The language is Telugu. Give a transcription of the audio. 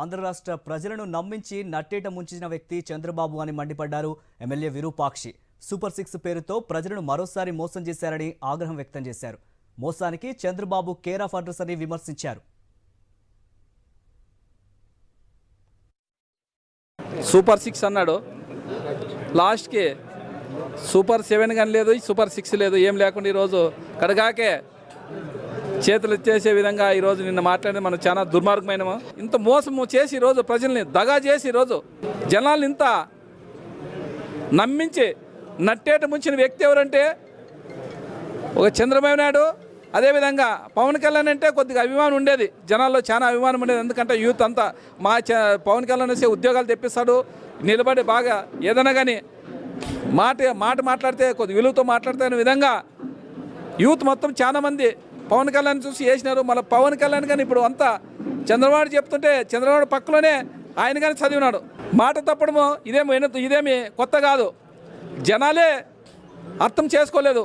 ఆంధ్ర రాష్ట్ర ప్రజలను నమ్మించి నట్టేట ముంచిన వ్యక్తి చంద్రబాబు అని మండిపడ్డారు ఎమ్మెల్యే విరూపాక్షి. సూపర్ సిక్స్ పేరుతో ప్రజలను మరోసారి మోసం చేశారని ఆగ్రహం వ్యక్తం చేశారు. మోసానికి చంద్రబాబు కేర్ ఆఫ్ అడ్రస్ అని విమర్శించారు. సూపర్ సిక్స్ అన్నాడు. లాస్ట్కి సూపర్ సెవెన్ కానీ లేదు సూపర్ సిక్స్ లేదు ఏం లేకుండా ఈరోజు కడగాకే చేతులు చేసే విధంగా ఈరోజు నిన్న మాట్లాడేది. మనం చాలా దుర్మార్గమైన ఇంత మోసము చేసి ఈరోజు ప్రజల్ని దగా చేసి ఈరోజు జనాల్ని ఇంత నమ్మించి నట్టేట ముంచిన వ్యక్తి ఎవరంటే ఒక చంద్రబాబు నాయుడు. అదేవిధంగా పవన్ కళ్యాణ్ అంటే కొద్దిగా అభిమానం ఉండేది. జనాల్లో చాలా అభిమానం ఉండేది. ఎందుకంటే యూత్ అంతా మా పవన్ కళ్యాణ్ వచ్చి ఉద్యోగాలు తెప్పిస్తాడు. నిలబడి బాగా ఏదైనా కానీ మాట మాట మాట్లాడితే కొద్ది విలువతో మాట్లాడితే విధంగా యూత్ మొత్తం చాలామంది పవన్ కళ్యాణ్ చూసి వేసినారు మళ్ళీ పవన్ కళ్యాణ్ కానీ ఇప్పుడు అంతా చంద్రబాబు చెప్తుంటే చంద్రబాబు పక్కలోనే ఆయన కానీ చదివినాడు. మాట తప్పడము ఇదేమి ఇదేమి కొత్త కాదు. జనాలే అర్థం చేసుకోలేదు.